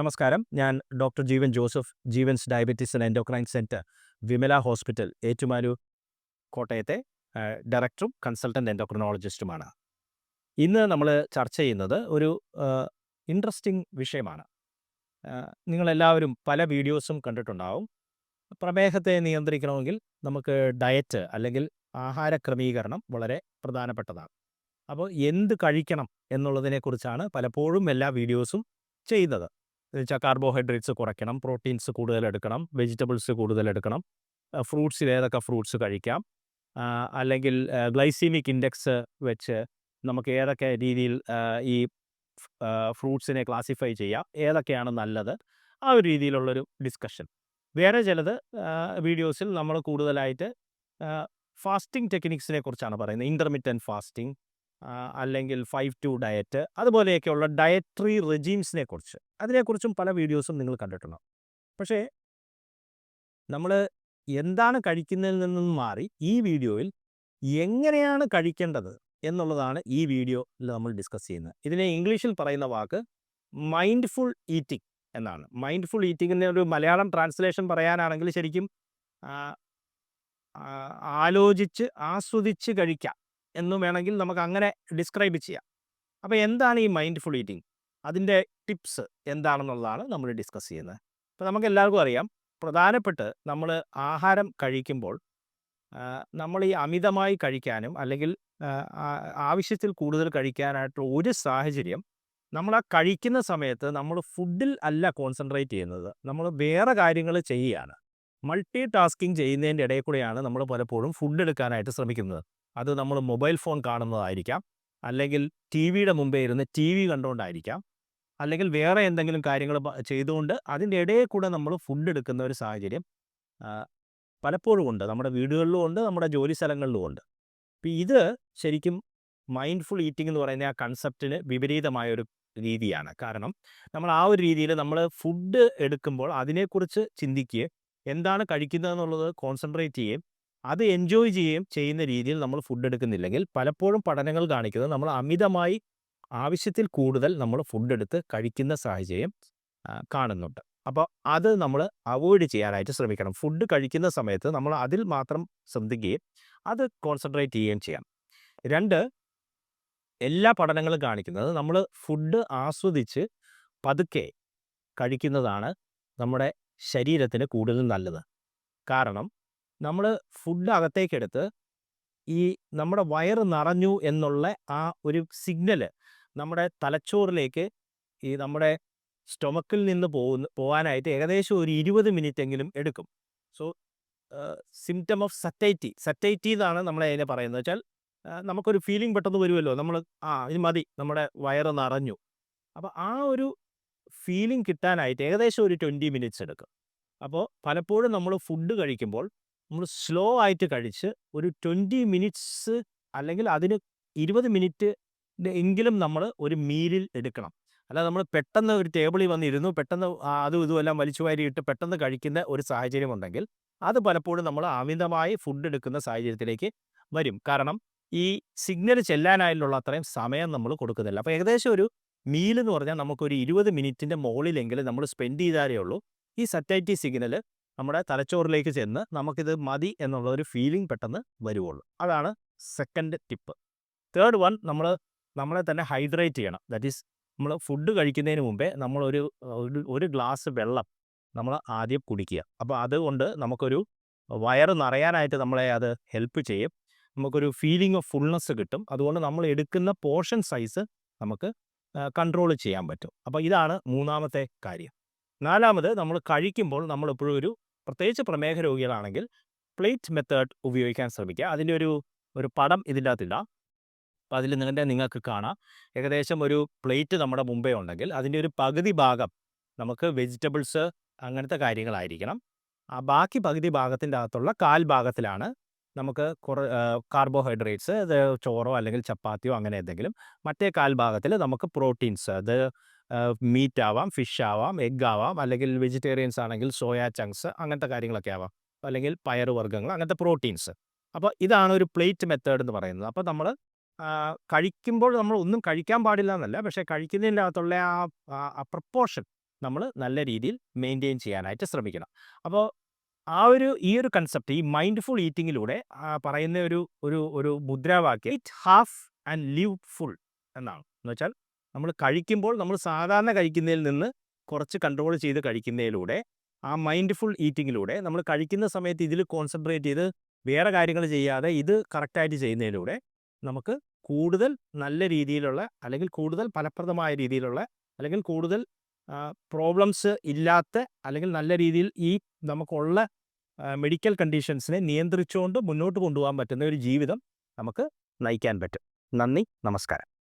നമസ്കാരം. ഞാൻ doctor Jeevan Joseph Jeevan's diabetes and endocrine centre Vimala hospital Ettumanoor കോട്ടയത്തെ ഡയറക്ടറും കൺസൾട്ടന്റ് എൻഡോക്രിനോളജിസ്റ്റുമാണ്. ഇന്ന് നമ്മൾ ചർച്ച ചെയ്യുന്നത് ഒരു ഇൻട്രസ്റ്റിംഗ് വിഷയമാണ്. നിങ്ങളെല്ലാവരും പല വീഡിയോസും കണ്ടിട്ടുണ്ടാവും. പ്രമേഹത്തെ നിയന്ത്രിക്കണമെങ്കിൽ നമുക്ക് ഡയറ്റ് അല്ലെങ്കിൽ ആഹാര ക്രമീകരണം വളരെ പ്രധാനപ്പെട്ടതാണ്. അപ്പോൾ എന്ത് കഴിക്കണം എന്നുള്ളതിനെക്കുറിച്ചാണ് പലപ്പോഴും എല്ലാ വീഡിയോസും ചെയ്യുന്നത്. എന്നുവെച്ചാൽ കാർബോഹൈഡ്രേറ്റ്സ് കുറയ്ക്കണം പ്രോട്ടീൻസ് കൂടുതൽ എടുക്കണം വെജിറ്റബിൾസ് കൂടുതൽ എടുക്കണം ഫ്രൂട്ട്സിൽ ഏതൊക്കെ ഫ്രൂട്ട്സ് കഴിക്കാം അല്ലെങ്കിൽ ഗ്ലൈസീമിക് ഇൻഡെക്സ് വെച്ച് നമുക്ക് ഏതൊക്കെ രീതിയിൽ ഈ ഫ്രൂട്ട്സിനെ ക്ലാസിഫൈ ചെയ്യാം ഏതൊക്കെയാണ് നല്ലത് ആ ഒരു രീതിയിലുള്ളൊരു ഡിസ്കഷൻ വേറെ ചിലത് വീഡിയോസിൽ നമ്മൾ കൂടുതലായിട്ട് ഫാസ്റ്റിംഗ് ടെക്നിക്സിനെ കുറിച്ചാണ് പറയുന്നത് ഇന്റർമീഡിയന്റ് ഫാസ്റ്റിംഗ് അല്ലെങ്കിൽ ഫൈവ് ടു ഡയറ്റ് അതുപോലെയൊക്കെയുള്ള ഡയറ്ററി റെജീംസിനെ കുറിച്ച് അതിനെക്കുറിച്ചും പല വീഡിയോസും നിങ്ങൾ കണ്ടിട്ടുണ്ടാവും പക്ഷേ നമ്മൾ എന്താണ് കഴിക്കുന്നതിൽ നിന്നും മാറി ഈ വീഡിയോയിൽ എങ്ങനെയാണ് കഴിക്കേണ്ടത് എന്നുള്ളതാണ് ഈ വീഡിയോയിൽ നമ്മൾ ഡിസ്കസ് ചെയ്യുന്നത്. ഇതിനെ ഇംഗ്ലീഷിൽ പറയുന്ന വാക്ക് മൈൻഡ്ഫുൾ ഈറ്റിംഗ് എന്നാണ്. മൈൻഡ്ഫുൾ ഈറ്റിങ്ങിന്റെ ഒരു മലയാളം ട്രാൻസ്ലേഷൻ പറയാനാണെങ്കിൽ ശരിക്കും ആലോചിച്ച് ആസ്വദിച്ച് കഴിക്കാം. എന്ന് വേണമെങ്കിൽ നമുക്ക് അങ്ങനെ ഡിസ്ക്രൈബ് ചെയ്യാം. അപ്പോൾ എന്താണ് ഈ മൈൻഡ്ഫുൾ ഈറ്റിംഗ്? അതിന്റെ ടിപ്സ് എന്താണെന്നുള്ളതാണ് നമ്മൾ ഡിസ്കസ് ചെയ്യുന്നത്. അപ്പോൾ നമുക്ക് എല്ലാവർക്കും അറിയാം പ്രധാനപ്പെട്ട് നമ്മൾ ആഹാരം കഴിക്കുമ്പോൾ നമ്മൾ ഈ അമിതമായി കഴിക്കാനും അല്ലെങ്കിൽ ആവശ്യത്തിൽ കൂടുതൽ കഴിക്കാനായിട്ടുള്ള ഒരു സാഹചര്യം നമ്മൾ ആ കഴിക്കുന്ന സമയത്ത് നമ്മൾ ഫുഡിൽ അല്ല കോൺസെൻട്രേറ്റ് ചെയ്യുന്നത്. നമ്മൾ വേറെ കാര്യങ്ങൾ ചെയ്യുകയാണ്. മൾട്ടി ടാസ്കിങ് ചെയ്യുന്നതിന്റെ ഇടയിൽ കൂടെയാണ് നമ്മൾ പലപ്പോഴും ഫുഡ് എടുക്കാനായിട്ട് ശ്രമിക്കുന്നത്. അത് നമ്മൾ മൊബൈൽ ഫോൺ കാണുന്നതായിരിക്കാം. അല്ലെങ്കിൽ ടി വിയുടെ മുമ്പേ ഇരുന്ന് ടി വി കണ്ടുകൊണ്ടായിരിക്കാം. അല്ലെങ്കിൽ വേറെ എന്തെങ്കിലും കാര്യങ്ങൾ ചെയ്തുകൊണ്ട് അതിന്റെ ഇടയിൽ കൂടെ നമ്മൾ ഫുഡ് എടുക്കുന്ന ഒരു സാഹചര്യം പലപ്പോഴും ഉണ്ട്. നമ്മുടെ വീടുകളിലും ഉണ്ട് നമ്മുടെ ജോലി സ്ഥലങ്ങളിലും ഉണ്ട്. അപ്പം ഇത് ശരിക്കും മൈൻഡ്ഫുൾ ഈറ്റിംഗ് എന്ന് പറയുന്ന ആ കൺസെപ്റ്റിന് വിപരീതമായ ഒരു രീതിയാണ്. കാരണം നമ്മൾ ആ ഒരു രീതിയിൽ നമ്മൾ ഫുഡ് എടുക്കുമ്പോൾ അതിനെക്കുറിച്ച് ചിന്തിക്കുകയും എന്താണ് കഴിക്കുന്നത് എന്നുള്ളത് കോൺസെൻട്രേറ്റ് ചെയ്യുകയും അത് എൻജോയ് ചെയ്യുകയും ചെയ്യുന്ന രീതിയിൽ നമ്മൾ ഫുഡ് എടുക്കുന്നില്ലെങ്കിൽ പലപ്പോഴും പഠനങ്ങൾ കാണിക്കുന്നത് നമ്മൾ അമിതമായി ആവശ്യത്തിൽ കൂടുതൽ നമ്മൾ ഫുഡ് എടുത്ത് കഴിക്കുന്ന സാഹചര്യം കാണുന്നുണ്ട്. അപ്പോൾ അത് നമ്മൾ അവോയ്ഡ് ചെയ്യാനായിട്ട് ശ്രമിക്കണം. ഫുഡ് കഴിക്കുന്ന സമയത്ത് നമ്മൾ അതിൽ മാത്രം ശ്രദ്ധിക്കുകയും അത് കോൺസെൻട്രേറ്റ് ചെയ്യുകയും ചെയ്യാം രണ്ട് എല്ലാ പഠനങ്ങളും കാണിക്കുന്നത് നമ്മൾ ഫുഡ് ആസ്വദിച്ച് പതുക്കെ കഴിക്കുന്നതാണ് നമ്മുടെ ശരീരത്തിന് കൂടുതൽ നല്ലത്. കാരണം നമ്മൾ ഫുഡ് അകത്തേക്കെടുത്ത് ഈ നമ്മുടെ വയറ് നിറഞ്ഞു എന്നുള്ള ആ ഒരു സിഗ്നൽ നമ്മുടെ തലച്ചോറിലേക്ക് ഈ നമ്മുടെ സ്റ്റൊമക്കിൽ നിന്ന് പോകുന്ന പോകാനായിട്ട് ഏകദേശം ഒരു ഇരുപത് മിനിറ്റ് എങ്കിലും എടുക്കും. So symptom of satiety. Satiety എന്നാണ് നമ്മൾ അതിനെ പറയുന്നത്. വെച്ചാൽ നമുക്കൊരു ഫീലിംഗ് പെട്ടെന്ന് വരുമല്ലോ നമ്മൾ ആ ഇത് മതി നമ്മുടെ വയറ് നിറഞ്ഞു. അപ്പോൾ ആ ഒരു ഫീലിംഗ് കിട്ടാനായിട്ട് ഏകദേശം ഒരു ട്വന്റി മിനിറ്റ്സ് എടുക്കും. അപ്പോൾ പലപ്പോഴും നമ്മൾ ഫുഡ് കഴിക്കുമ്പോൾ നമ്മൾ സ്ലോ ആയിട്ട് കഴിച്ച് ഒരു ട്വന്റി മിനിറ്റ്സ് അല്ലെങ്കിൽ അതിന് ഇരുപത് മിനിറ്റ് എങ്കിലും നമ്മൾ ഒരു മീലിൽ എടുക്കണം. അല്ലാതെ നമ്മൾ പെട്ടെന്ന് ഒരു ടേബിളിൽ വന്നിരുന്നു പെട്ടെന്ന് അതും ഇതും എല്ലാം വലിച്ചു വാരിയിട്ട് പെട്ടെന്ന് കഴിക്കുന്ന ഒരു സാഹചര്യം ഉണ്ടെങ്കിൽ അത് പലപ്പോഴും നമ്മൾ അമിതമായി ഫുഡ് എടുക്കുന്ന സാഹചര്യത്തിലേക്ക് വരും. കാരണം ഈ സിഗ്നൽ ചെല്ലാനായിട്ടുള്ള അത്രയും സമയം നമ്മൾ കൊടുക്കുന്നില്ല. അപ്പോൾ ഏകദേശം ഒരു മീൽ എന്ന് പറഞ്ഞാൽ നമുക്കൊരു ഇരുപത് മിനിറ്റിന്റെ മുകളിലെങ്കിലും നമ്മൾ സ്പെൻഡ് ചെയ്താലേ ഉള്ളൂ. ഈ സറ്റൈറ്റി സിഗ്നൽ നമ്മുടെ തലച്ചോറിലേക്ക് ചെന്ന് നമുക്കിത് മതി എന്നുള്ള ഒരു ഫീലിംഗ് പെട്ടെന്ന് വരുവുള്ളൂ. അതാണ് സെക്കൻഡ് ടിപ്പ് തേർഡ് വൺ നമ്മൾ നമ്മളെ തന്നെ ഹൈഡ്രേറ്റ് ചെയ്യണം. ദാറ്റ് ഈസ് നമ്മൾ ഫുഡ് കഴിക്കുന്നതിന് മുമ്പേ നമ്മളൊരു ഒരു ഗ്ലാസ് വെള്ളം നമ്മൾ ആദ്യം കുടിക്കുക. അപ്പോൾ അതുകൊണ്ട് നമുക്കൊരു വയറ് നിറയാനായിട്ട് നമ്മളെ അത് ഹെൽപ്പ് ചെയ്യും. നമുക്കൊരു ഫീലിംഗ് ഓഫ് ഫുൾനെസ് കിട്ടും. അതുകൊണ്ട് നമ്മൾ എടുക്കുന്ന പോർഷൻ സൈസ് നമുക്ക് കൺട്രോൾ ചെയ്യാൻ പറ്റും. അപ്പോൾ ഇതാണ് മൂന്നാമത്തെ കാര്യം. നാലാമത് നമ്മൾ കഴിക്കുമ്പോൾ നമ്മളെപ്പോഴും ഒരു പ്രത്യേകിച്ച് പ്രമേഹ രോഗികളാണെങ്കിൽ പ്ലേറ്റ് മെത്തേഡ് ഉപയോഗിക്കാൻ ശ്രമിക്കുക. അതിന്റെ ഒരു ഒരു പടം ഇതിന്റെ അകത്തില്ല അപ്പോൾ അതിൽ നിങ്ങളുടെ നിങ്ങൾക്ക് കാണാം. ഏകദേശം ഒരു പ്ലേറ്റ് നമ്മുടെ മുമ്പേ ഉണ്ടെങ്കിൽ അതിന്റെ ഒരു പകുതി ഭാഗം നമുക്ക് വെജിറ്റബിൾസ് അങ്ങനത്തെ കാര്യങ്ങളായിരിക്കണം. ആ ബാക്കി പകുതി ഭാഗത്തിന്റെ അകത്തുള്ള കാൽ ഭാഗത്തിലാണ് നമുക്ക് കുറേ കാർബോഹൈഡ്രേറ്റ്സ് അത് ചോറോ അല്ലെങ്കിൽ ചപ്പാത്തിയോ അങ്ങനെ എന്തെങ്കിലും മറ്റേ കാൽ ഭാഗത്തിൽ നമുക്ക് പ്രോട്ടീൻസ് അത് മീറ്റ് ആവാം ഫിഷ് ആവാം എഗ് ആവാം അല്ലെങ്കിൽ വെജിറ്റേറിയൻസ് ആണെങ്കിൽ സോയ ചങ്ക്സ് അങ്ങനത്തെ കാര്യങ്ങളൊക്കെ ആവാം. അല്ലെങ്കിൽ പയറുവർഗങ്ങൾ അങ്ങനത്തെ പ്രോട്ടീൻസ്. അപ്പോൾ ഇതാണ് ഒരു പ്ലേറ്റ് മെത്തേഡ് എന്ന് പറയുന്നത്. അപ്പോൾ നമ്മൾ കഴിക്കുമ്പോൾ നമ്മൾ ഒന്നും കഴിക്കാൻ പാടില്ല എന്നല്ല പക്ഷേ കഴിക്കുന്നതിന്റെ അകത്തുള്ള ആ പ്രപ്പോർഷൻ നമ്മൾ നല്ല രീതിയിൽ മെയിന്റെയിൻ ചെയ്യാനായിട്ട് ശ്രമിക്കണം. അപ്പോൾ ആ ഒരു ഈ ഒരു കൺസെപ്റ്റ് ഈ മൈൻഡ്ഫുൾ ഈറ്റിങ്ങിലൂടെ പറയുന്ന ഒരു ഒരു ഒരു മുദ്രാവാക്യം eat half and live full എന്നാണ്. എന്ന് വെച്ചാൽ നമ്മൾ കഴിക്കുമ്പോൾ നമ്മൾ സാധാരണ കഴിക്കുന്നതിൽ നിന്ന് കുറച്ച് കൺട്രോൾ ചെയ്ത് കഴിക്കുന്നതിലൂടെ ആ മൈൻഡ്ഫുൾ ഈറ്റിങ്ങിലൂടെ നമ്മൾ കഴിക്കുന്ന സമയത്ത് ഇതിൽ കോൺസെൻട്രേറ്റ് ചെയ്ത് വേറെ കാര്യങ്ങൾ ചെയ്യാതെ ഇത് കറക്റ്റായിട്ട് ചെയ്യുന്നതിലൂടെ നമുക്ക് കൂടുതൽ നല്ല രീതിയിലുള്ള അല്ലെങ്കിൽ കൂടുതൽ ഫലപ്രദമായ രീതിയിലുള്ള അല്ലെങ്കിൽ കൂടുതൽ പ്രോബ്ലംസ് ഇല്ലാത്ത അല്ലെങ്കിൽ നല്ല രീതിയിൽ ഈ നമുക്കുള്ള മെഡിക്കൽ കണ്ടീഷൻസിനെ നിയന്ത്രിച്ചുകൊണ്ട് മുന്നോട്ട് കൊണ്ടുപോകാൻ പറ്റുന്ന ഒരു ജീവിതം നമുക്ക് നയിക്കാൻ പറ്റും. നന്ദി നമസ്കാരം.